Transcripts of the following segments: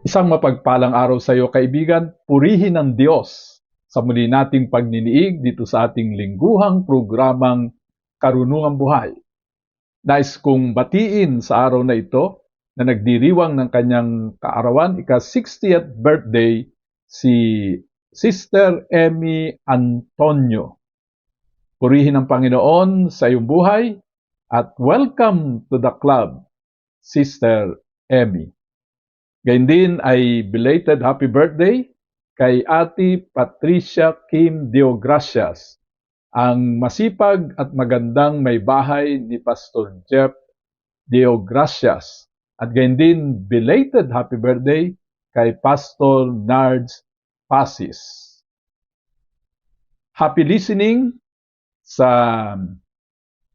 Isang mapagpalang araw sa iyo kaibigan, purihin ang Diyos sa muli nating pagniniig dito sa ating lingguhang programang Karunungang Buhay. Nais kong batiin sa araw na ito na nagdiriwang ng kanyang kaarawan, ika-60th birthday, si Sister Emmy Antonio. Purihin ang Panginoon sa iyong buhay at welcome to the club, Sister Emmy. Gayun din ay belated happy birthday kay Ate Patricia Kim Deogracias, ang masipag at magandang may bahay ni Pastor Jeff Deogracias. At gayon din belated happy birthday kay Pastor Nards Pasis. Happy listening sa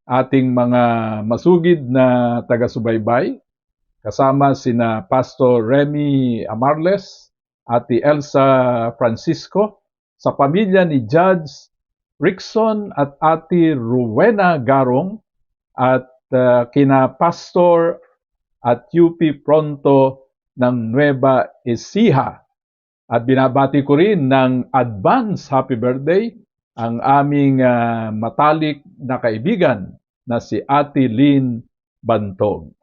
ating mga masugid na taga-subaybay kasama sina Pastor Remy Amarles, Ate Elsa Francisco, sa pamilya ni Judge Rickson at Ate Rowena Garong at uh, kina Pastor at UP Pronto ng Nueva Ecija. At binabati ko rin ng advance happy birthday ang aming uh, matalik na kaibigan na si Ate Lynn Bantog.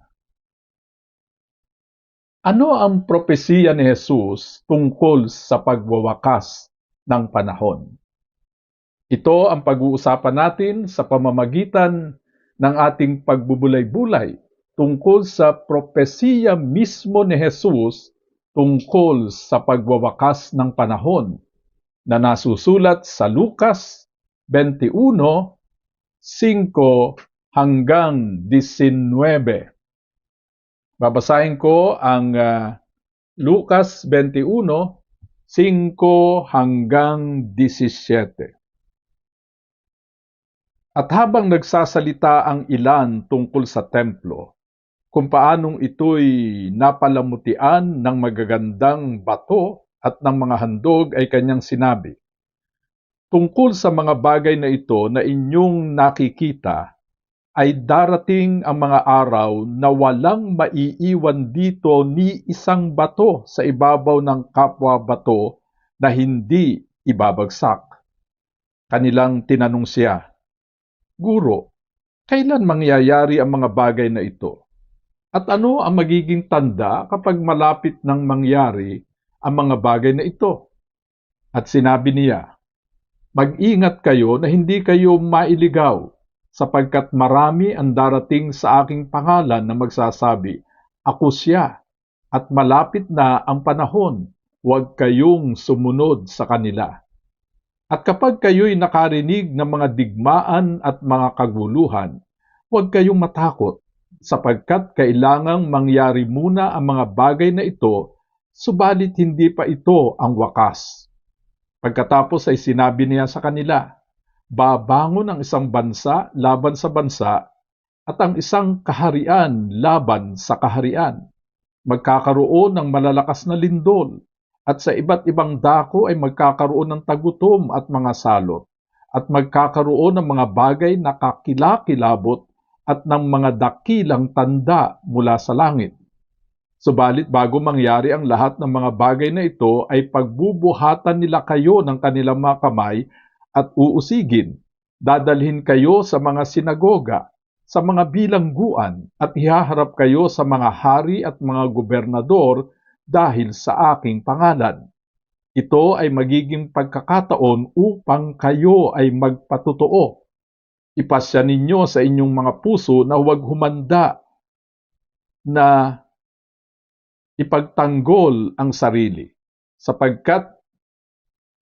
Ano ang propesiya ni Jesus tungkol sa pagwawakas ng panahon? Ito ang pag-uusapan natin sa pamamagitan ng ating pagbubulay-bulay tungkol sa propesiya mismo ni Jesus tungkol sa pagwawakas ng panahon na nasusulat sa Lucas 21, 5 hanggang 19. Babasahin ko ang uh, Lucas 21, 5 hanggang 17. At habang nagsasalita ang ilan tungkol sa templo, kung paanong ito'y napalamutian ng magagandang bato at ng mga handog ay kanyang sinabi, Tungkol sa mga bagay na ito na inyong nakikita, ay darating ang mga araw na walang maiiwan dito ni isang bato sa ibabaw ng kapwa bato na hindi ibabagsak. Kanilang tinanong siya, Guro, kailan mangyayari ang mga bagay na ito? At ano ang magiging tanda kapag malapit nang mangyari ang mga bagay na ito? At sinabi niya, Mag-ingat kayo na hindi kayo mailigaw sapagkat marami ang darating sa aking pangalan na magsasabi, Ako siya, at malapit na ang panahon, huwag kayong sumunod sa kanila. At kapag kayo'y nakarinig ng mga digmaan at mga kaguluhan, huwag kayong matakot, sapagkat kailangang mangyari muna ang mga bagay na ito, subalit hindi pa ito ang wakas. Pagkatapos ay sinabi niya sa kanila, babangon ang isang bansa laban sa bansa at ang isang kaharian laban sa kaharian. Magkakaroon ng malalakas na lindol at sa iba't ibang dako ay magkakaroon ng tagutom at mga salot at magkakaroon ng mga bagay na kakilakilabot at ng mga dakilang tanda mula sa langit. Subalit bago mangyari ang lahat ng mga bagay na ito ay pagbubuhatan nila kayo ng kanilang mga kamay at uusigin. Dadalhin kayo sa mga sinagoga, sa mga bilangguan at ihaharap kayo sa mga hari at mga gobernador dahil sa aking pangalan. Ito ay magiging pagkakataon upang kayo ay magpatotoo. Ipasya ninyo sa inyong mga puso na huwag humanda na ipagtanggol ang sarili sapagkat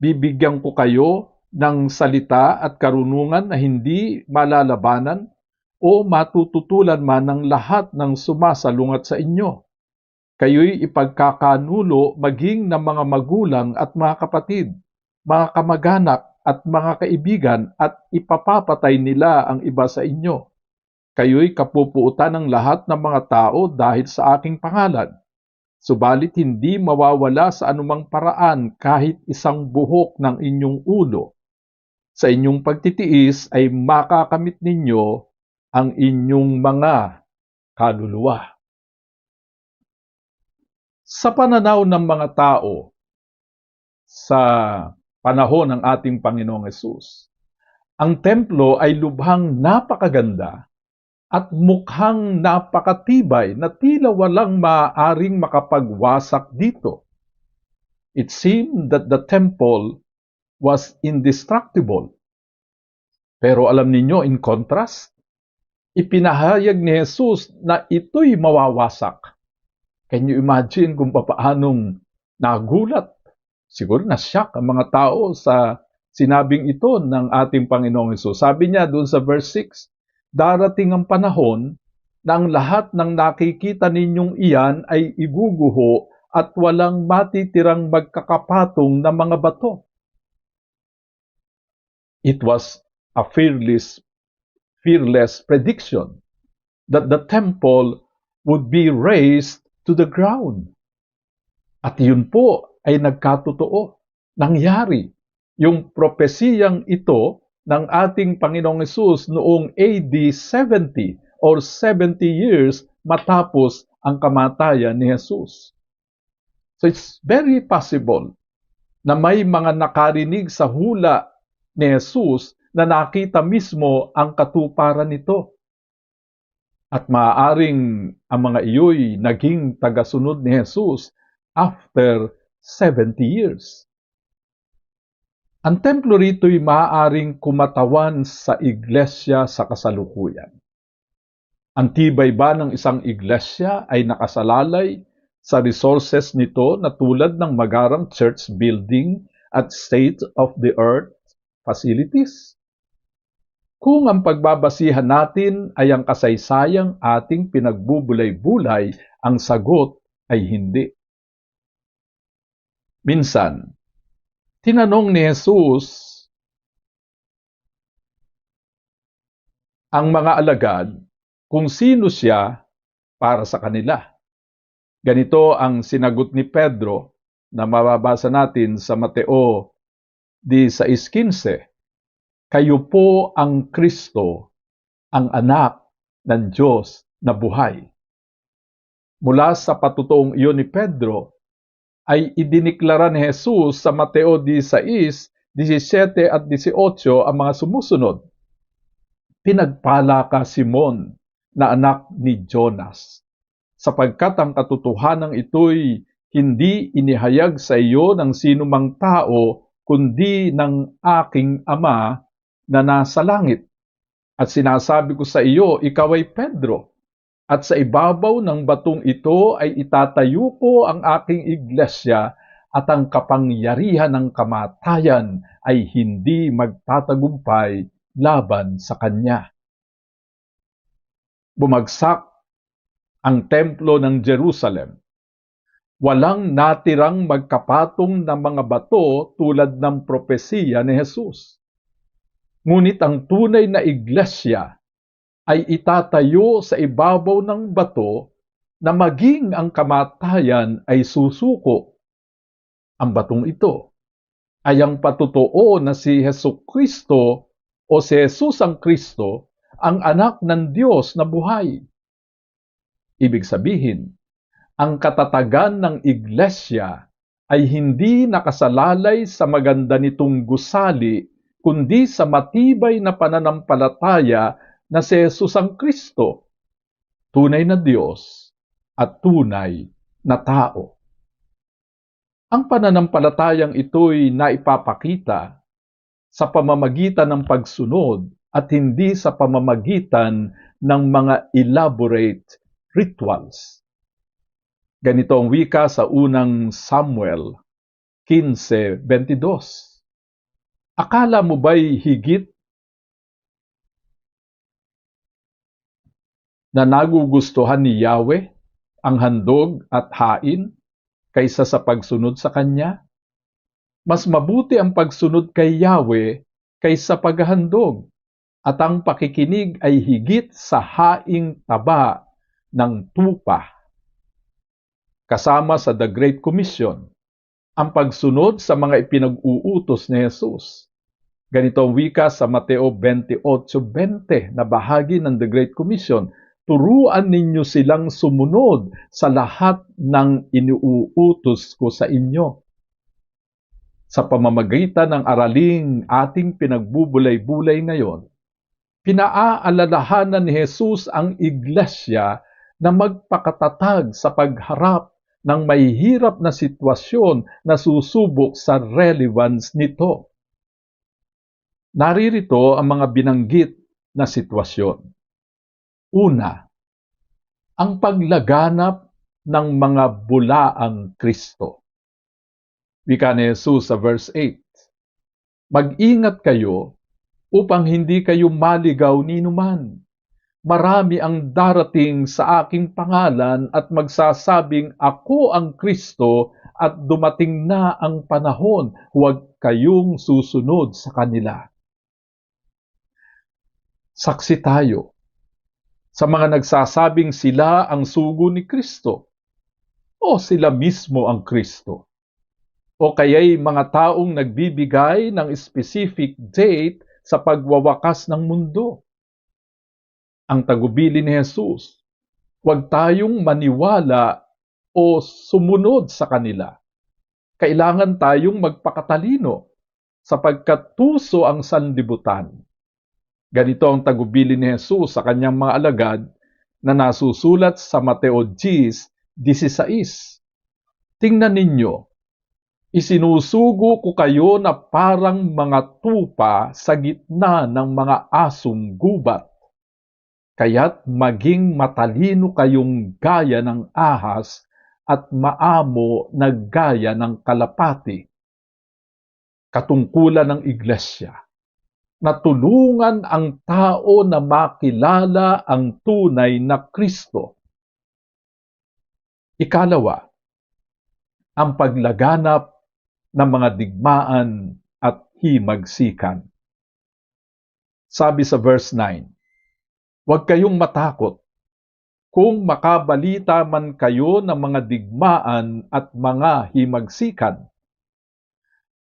bibigyan ko kayo ng salita at karunungan na hindi malalabanan o matututulan man ng lahat ng sumasalungat sa inyo. kayo'y ipagkakanulo maging ng mga magulang at mga kapatid, mga kamag-anak at mga kaibigan at ipapapatay nila ang iba sa inyo. Kayo'y kapupuutan ng lahat ng mga tao dahil sa aking pangalan. Subalit hindi mawawala sa anumang paraan kahit isang buhok ng inyong ulo. Sa inyong pagtitiis ay makakamit ninyo ang inyong mga kaluluwa. Sa pananaw ng mga tao sa panahon ng ating Panginoong Yesus, ang templo ay lubhang napakaganda at mukhang napakatibay na tila walang maaaring makapagwasak dito. It seemed that the temple was indestructible. Pero alam ninyo, in contrast, ipinahayag ni Jesus na ito'y mawawasak. Can you imagine kung papaanong nagulat? Siguro na-shock ang mga tao sa sinabing ito ng ating Panginoong Hesus. Sabi niya doon sa verse 6, Darating ang panahon na ang lahat ng nakikita ninyong iyan ay iguguho at walang matitirang magkakapatong na mga bato. It was a fearless, fearless prediction that the temple would be raised to the ground. At yun po ay nagkatotoo. Nangyari. Yung propesiyang ito ng ating Panginoong Yesus noong AD 70 or 70 years matapos ang kamatayan ni Jesus. So it's very possible na may mga nakarinig sa hula ni Jesus na nakita mismo ang katuparan nito. At maaaring ang mga iyo'y naging tagasunod ni Jesus after 70 years. Ang templo rito'y maaaring kumatawan sa iglesia sa kasalukuyan. Ang tibay ba ng isang iglesia ay nakasalalay sa resources nito na tulad ng magarang church building at state-of-the-art facilities? Kung ang pagbabasihan natin ay ang kasaysayang ating pinagbubulay-bulay, ang sagot ay hindi. Minsan, tinanong ni Jesus ang mga alagad kung sino siya para sa kanila. Ganito ang sinagot ni Pedro na mababasa natin sa Mateo 16.15. Kayo po ang Kristo, ang anak ng Diyos na buhay. Mula sa patutuong iyon ni Pedro, ay idiniklara ni Jesus sa Mateo 16, 17 at 18 ang mga sumusunod. Pinagpala ka Simon na anak ni Jonas, sapagkat ang katotohanan ito'y hindi inihayag sa iyo ng sinumang tao kundi ng aking ama na nasa langit. At sinasabi ko sa iyo, ikaw ay Pedro, at sa ibabaw ng batong ito ay itatayo ko ang aking iglesia at ang kapangyarihan ng kamatayan ay hindi magtatagumpay laban sa kanya. Bumagsak ang templo ng Jerusalem. Walang natirang magkapatong na mga bato tulad ng propesiya ni Jesus. Ngunit ang tunay na iglesia ay itatayo sa ibabaw ng bato na maging ang kamatayan ay susuko. Ang batong ito ay ang patutuo na si Heso Kristo o si Jesus ang Kristo ang anak ng Diyos na buhay. Ibig sabihin, ang katatagan ng iglesia ay hindi nakasalalay sa maganda nitong gusali, kundi sa matibay na pananampalataya na si Jesus ang Kristo, tunay na Diyos at tunay na tao. Ang pananampalatayang ito'y naipapakita sa pamamagitan ng pagsunod at hindi sa pamamagitan ng mga elaborate rituals. Ganito ang wika sa unang Samuel 15.22. Akala mo ba'y higit na nagugustuhan ni Yahweh ang handog at hain kaysa sa pagsunod sa Kanya? Mas mabuti ang pagsunod kay Yahweh kaysa paghahandog at ang pakikinig ay higit sa haing taba ng tupa. Kasama sa The Great Commission, ang pagsunod sa mga ipinag-uutos ni Jesus. Ganito ang wika sa Mateo 28.20 na bahagi ng The Great Commission, turuan ninyo silang sumunod sa lahat ng iniuutos ko sa inyo. Sa pamamagitan ng araling ating pinagbubulay-bulay ngayon, pinaaalalahanan ni Jesus ang iglesia na magpakatatag sa pagharap ng mahihirap na sitwasyon na susubok sa relevance nito. Naririto ang mga binanggit na sitwasyon. Una, ang paglaganap ng mga bulaang Kristo. Wika ni Jesus sa verse 8, Mag-ingat kayo upang hindi kayo maligaw ni numan. Marami ang darating sa aking pangalan at magsasabing ako ang Kristo at dumating na ang panahon, huwag kayong susunod sa kanila. Saksi tayo sa mga nagsasabing sila ang sugo ni Kristo o sila mismo ang Kristo o kaya'y mga taong nagbibigay ng specific date sa pagwawakas ng mundo. Ang tagubili ni Jesus, huwag tayong maniwala o sumunod sa kanila. Kailangan tayong magpakatalino sapagkat tuso ang sanlibutan. Ganito ang tagubili ni Jesus sa kanyang mga alagad na nasusulat sa Mateo 10.16. Tingnan ninyo, isinusugo ko kayo na parang mga tupa sa gitna ng mga asong gubat. Kaya't maging matalino kayong gaya ng ahas at maamo na gaya ng kalapati. Katungkulan ng iglesia na tulungan ang tao na makilala ang tunay na Kristo. Ikalawa, ang paglaganap ng mga digmaan at himagsikan. Sabi sa verse 9, Huwag kayong matakot kung makabalita man kayo ng mga digmaan at mga himagsikan.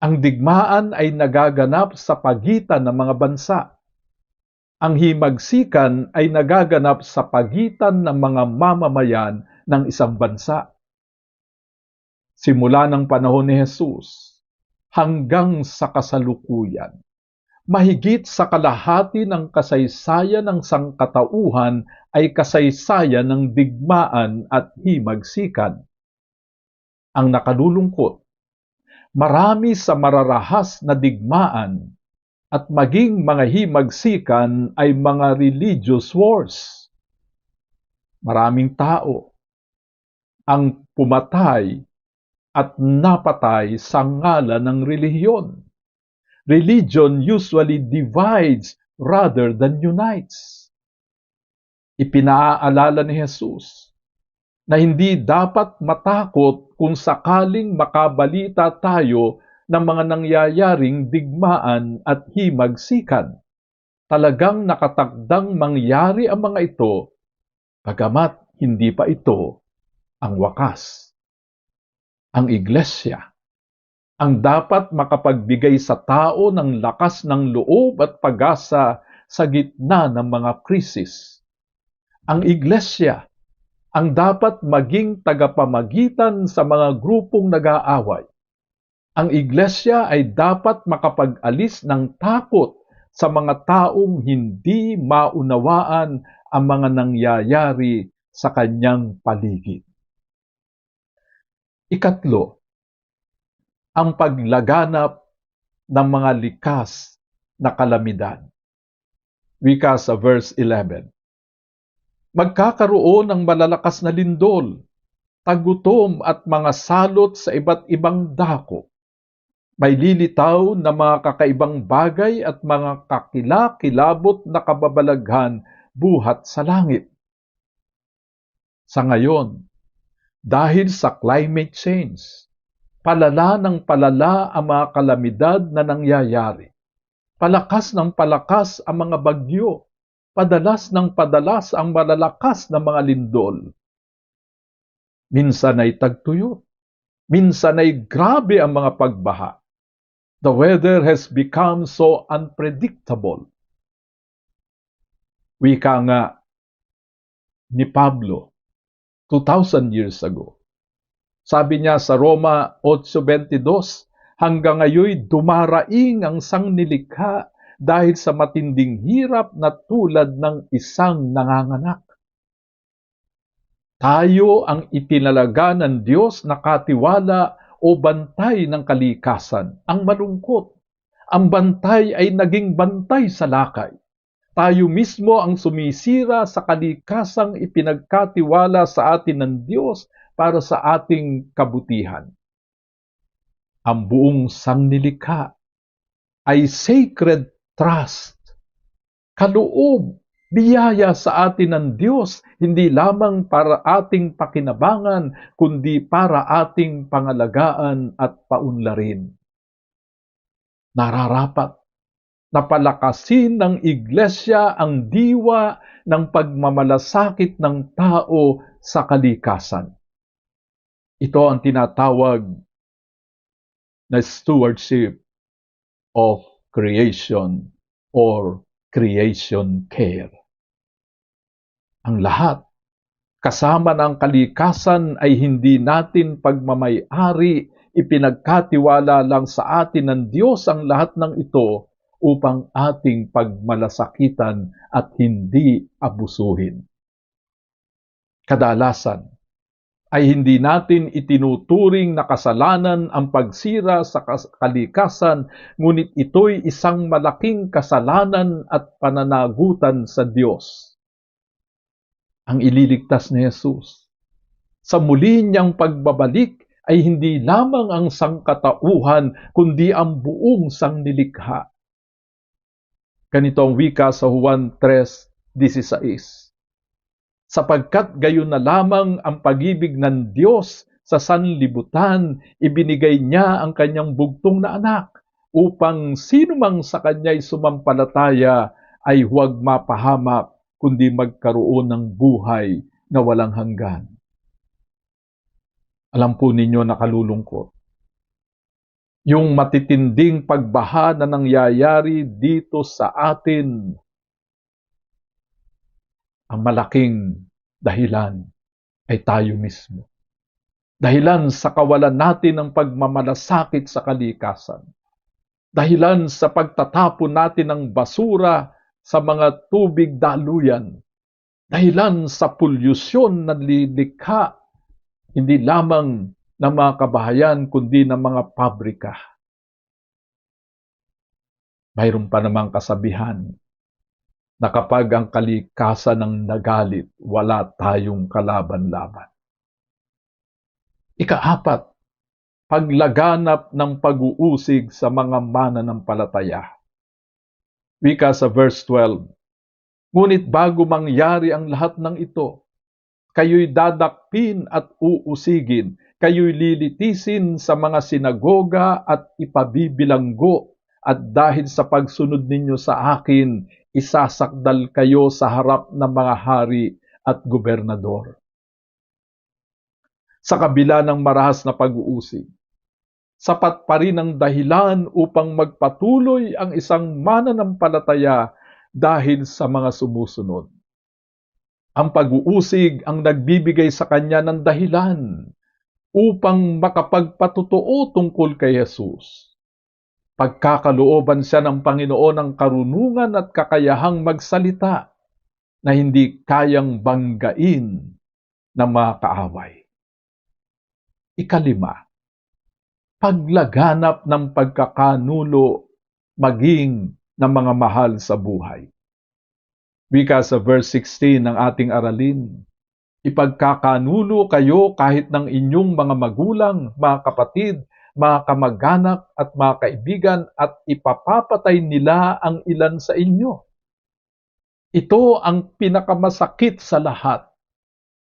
Ang digmaan ay nagaganap sa pagitan ng mga bansa. Ang himagsikan ay nagaganap sa pagitan ng mga mamamayan ng isang bansa. Simula ng panahon ni Jesus hanggang sa kasalukuyan, mahigit sa kalahati ng kasaysayan ng sangkatauhan ay kasaysayan ng digmaan at himagsikan. Ang nakalulungkot marami sa mararahas na digmaan at maging mga himagsikan ay mga religious wars. Maraming tao ang pumatay at napatay sa ngalan ng relihiyon. Religion usually divides rather than unites. Ipinaalala ni Jesus na hindi dapat matakot kung sakaling makabalita tayo ng mga nangyayaring digmaan at himagsikan. Talagang nakatakdang mangyari ang mga ito, bagamat hindi pa ito ang wakas. Ang iglesia ang dapat makapagbigay sa tao ng lakas ng loob at pag-asa sa gitna ng mga krisis. Ang iglesia ang dapat maging tagapamagitan sa mga grupong nag-aaway. Ang iglesia ay dapat makapag-alis ng takot sa mga taong hindi maunawaan ang mga nangyayari sa kanyang paligid. Ikatlo, ang paglaganap ng mga likas na kalamidad. Wika sa verse 11 magkakaroon ng malalakas na lindol, tagutom at mga salot sa iba't ibang dako. May lilitaw na mga kakaibang bagay at mga kakilakilabot na kababalaghan buhat sa langit. Sa ngayon, dahil sa climate change. Palala ng palala ang mga kalamidad na nangyayari. Palakas ng palakas ang mga bagyo. Padalas ng padalas ang malalakas na mga lindol. Minsan ay tagtuyot. Minsan ay grabe ang mga pagbaha. The weather has become so unpredictable. Wika nga ni Pablo 2,000 years ago. Sabi niya sa Roma 8.22, hanggang ngayon dumaraing ang sangnilikha dahil sa matinding hirap na tulad ng isang nanganganak. Tayo ang itinalaga ng Diyos na katiwala o bantay ng kalikasan, ang malungkot. Ang bantay ay naging bantay sa lakay. Tayo mismo ang sumisira sa kalikasang ipinagkatiwala sa atin ng Diyos para sa ating kabutihan. Ang buong sangnilikha ay sacred trust, kaloob, biyaya sa atin ng Diyos, hindi lamang para ating pakinabangan, kundi para ating pangalagaan at paunlarin. Nararapat na palakasin ng iglesia ang diwa ng pagmamalasakit ng tao sa kalikasan. Ito ang tinatawag na stewardship of creation or creation care. Ang lahat, kasama ng kalikasan ay hindi natin pagmamayari, ipinagkatiwala lang sa atin ng Diyos ang lahat ng ito upang ating pagmalasakitan at hindi abusuhin. Kadalasan ay hindi natin itinuturing na kasalanan ang pagsira sa kalikasan, ngunit ito'y isang malaking kasalanan at pananagutan sa Diyos. Ang ililigtas ni Jesus. Sa muli niyang pagbabalik ay hindi lamang ang sangkatauhan, kundi ang buong sangnilikha Ganito ang wika sa Juan 3.16. Sapagkat gayon na lamang ang pagibig ng Diyos sa sanlibutan, ibinigay niya ang kanyang bugtong na anak upang sino mang sa kanya'y sumampalataya ay huwag mapahamak kundi magkaroon ng buhay na walang hanggan. Alam po ninyo nakalulungkot yung matitinding pagbaha na nangyayari dito sa atin, ang malaking dahilan ay tayo mismo. Dahilan sa kawalan natin ng pagmamalasakit sa kalikasan. Dahilan sa pagtatapon natin ng basura sa mga tubig daluyan. Dahilan sa polusyon na lilikha hindi lamang ng mga kabahayan kundi ng mga pabrika. Mayroon pa namang kasabihan na kapag ang kalikasan ng nagalit, wala tayong kalaban-laban. Ikaapat, paglaganap ng pag-uusig sa mga mananampalataya. Wika sa verse 12, Ngunit bago mangyari ang lahat ng ito, kayo'y dadakpin at uusigin kayo'y lilitisin sa mga sinagoga at ipabibilanggo at dahil sa pagsunod ninyo sa akin, isasakdal kayo sa harap ng mga hari at gobernador. Sa kabila ng marahas na pag-uusig, sapat pa rin ang dahilan upang magpatuloy ang isang mananampalataya dahil sa mga sumusunod. Ang pag-uusig ang nagbibigay sa kanya ng dahilan upang makapagpatotoo tungkol kay Jesus. Pagkakalooban siya ng Panginoon ng karunungan at kakayahang magsalita na hindi kayang banggain ng mga kaaway. Ikalima, paglaganap ng pagkakanulo maging ng mga mahal sa buhay. Wika sa verse 16 ng ating aralin, Ipagkakanulo kayo kahit ng inyong mga magulang, mga kapatid, mga kamag-anak at mga kaibigan at ipapapatay nila ang ilan sa inyo. Ito ang pinakamasakit sa lahat.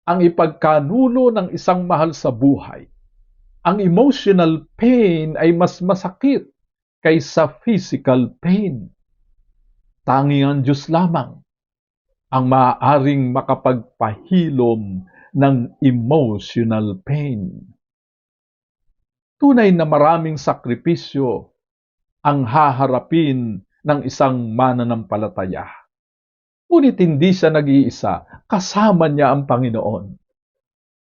ang ipagkanulo ng isang mahal sa buhay. Ang emotional pain ay mas masakit kaysa physical pain. Tanging ang Diyos lamang ang maaaring makapagpahilom ng emotional pain. Tunay na maraming sakripisyo ang haharapin ng isang mananampalataya. Ngunit hindi siya nag-iisa, kasama niya ang Panginoon.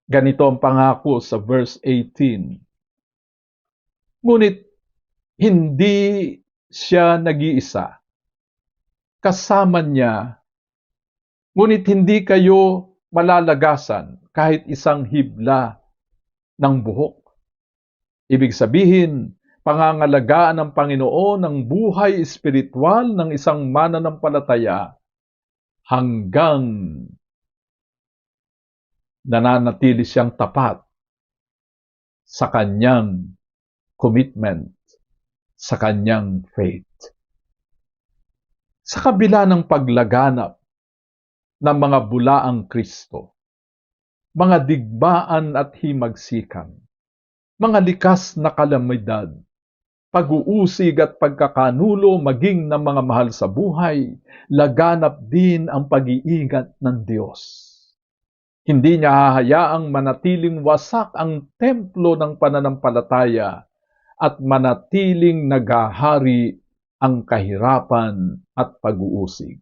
Ganito ang pangako sa verse 18. Ngunit hindi siya nag-iisa. Kasama niya, ngunit hindi kayo malalagasan kahit isang hibla ng buhok. Ibig sabihin, pangangalagaan ng Panginoon ang buhay espiritual ng isang mananampalataya hanggang nananatili siyang tapat sa kanyang commitment, sa kanyang faith. Sa kabila ng paglaganap ng mga bulaang Kristo, mga digbaan at himagsikan, mga likas na kalamidad, pag-uusig at pagkakanulo maging ng mga mahal sa buhay, laganap din ang pag-iingat ng Diyos. Hindi niya hahayaang manatiling wasak ang templo ng pananampalataya at manatiling nagahari ang kahirapan at pag-uusig.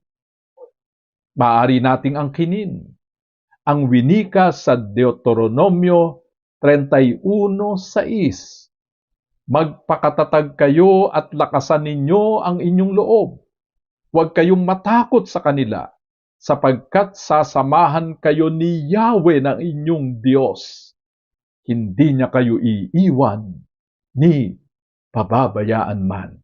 Maari nating angkinin ang winika sa Deuteronomio 31.6 Magpakatatag kayo at lakasan ninyo ang inyong loob. Huwag kayong matakot sa kanila, sapagkat sasamahan kayo ni Yahweh ng inyong Diyos. Hindi niya kayo iiwan ni pababayaan man.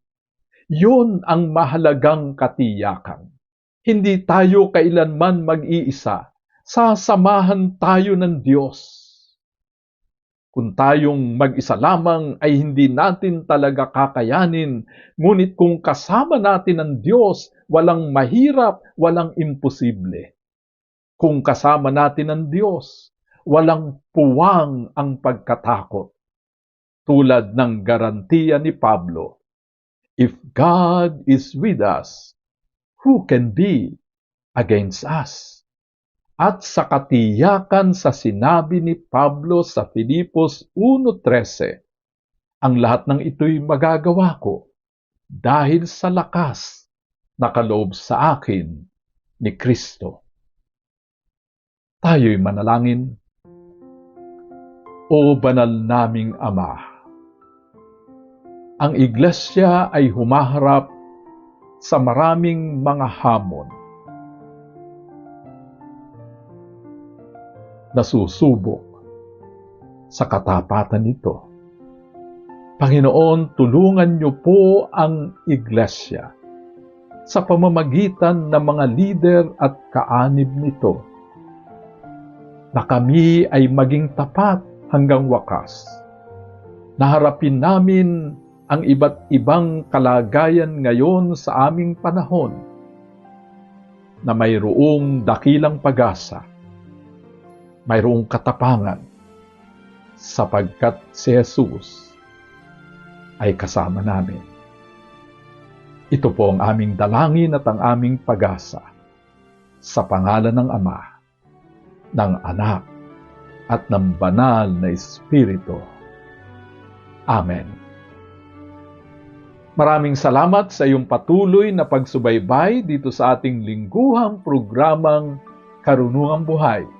Yun ang mahalagang katiyakan. Hindi tayo kailanman mag-iisa. Sasamahan tayo ng Diyos. Kung tayong mag-isa lamang ay hindi natin talaga kakayanin, ngunit kung kasama natin ang Diyos, walang mahirap, walang imposible. Kung kasama natin ang Diyos, walang puwang ang pagkatakot. Tulad ng garantiya ni Pablo, If God is with us, who can be against us? At sa katiyakan sa sinabi ni Pablo sa Filipos 1.13, ang lahat ng ito'y magagawa ko dahil sa lakas na kaloob sa akin ni Kristo. Tayo'y manalangin. O banal naming Ama, ang iglesia ay humaharap sa maraming mga hamon nasusubok sa katapatan nito. Panginoon, tulungan niyo po ang iglesia sa pamamagitan ng mga lider at kaanib nito na kami ay maging tapat hanggang wakas. Naharapin namin ang iba't ibang kalagayan ngayon sa aming panahon na mayroong dakilang pag-asa mayroong katapangan sapagkat si Jesus ay kasama namin. Ito po ang aming dalangin at ang aming pag-asa sa pangalan ng Ama, ng Anak, at ng Banal na Espiritu. Amen. Maraming salamat sa iyong patuloy na pagsubaybay dito sa ating lingguhang programang Karunungang Buhay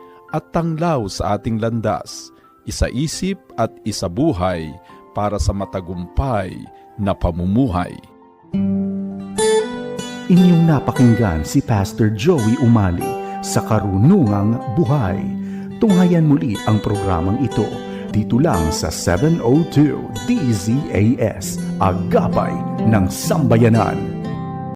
at tanglaw sa ating landas, isa-isip at isabuhay para sa matagumpay na pamumuhay. Inyong napakinggan si Pastor Joey Umali sa Karunungang Buhay Tunghayan muli ang programang ito dito lang sa 702 DZAS, Agapay ng Sambayanan.